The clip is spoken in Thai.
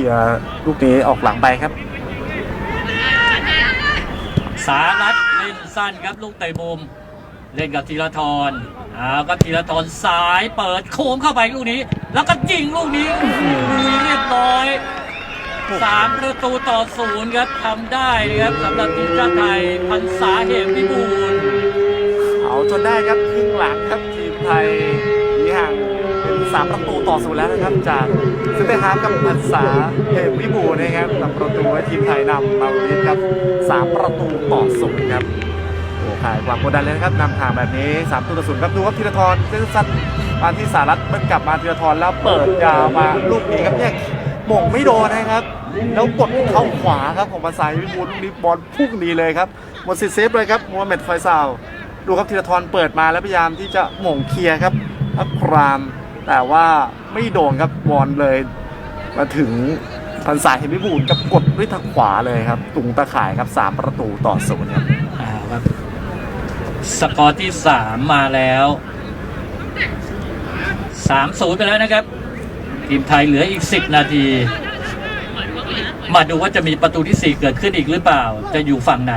ลียร์ลูกนี้ออกหลังไปครับ สารัตเล่นสั้นครับลูกเตะมุม เล่นกับธีรทรเอาครับธีรทรซ้ายเปิดโค้งเข้าไปลูกนี้ แล้วก็ยิงลูกนี้เรียบร้อยสามประตูต่อศูนย์ครับทำได้ครับสำหรับทีมชาติไทยพันษาเหมวิบูลเอาจนได้ครับครึ่งหลังครับทีมไทย 3 ประตูต่อศูนย์แล้วนะครับ จากซิเตฮาร์กับพัศษาเฮวิบูนะครับนำประตูให้ทีมไทยนำมาวิทครับ 3 ประตูต่อศูนย์ครับโอ้ขายความกดดันเลยนะครับนำทางแบบนี้ 3 ประตูต่อศูนย์ครับดูครับธีรทรเส้นสั้นอัที่สารัตมันกลับมาธีรทรแล้วเปิดยาวมาลูกนี้ครับเนี่ยหม่งไม่โดนนะครับ แล้วกดเข้าขวาครับของภาษาวิบูลนี่บอลพุ่งดีเลยครับหมดสิทธิ์เซฟเลยครับมูฮัมหม็ดไฟซาวดูครับธีรทรเปิดมาแล้วพยายามที่จะหม่งเคลียร์ครับอักราม แต่ว่าไม่โดนครับบอลเลย มาถึงพันษายเห็นวิบูลกับกดด้วยทางขวาเลยครับ ตุงตะข่ายครับสามประตูต่อศูนย์ครับอ่าครับ สกอร์ที่สามมาแล้วสามศูนย์ไปแล้วนะครับ ทีมไทยเหลืออีกสิบนาที มาดูว่าจะมีประตูที่สี่เกิดขึ้นอีกหรือเปล่า จะอยู่ฝั่งไหน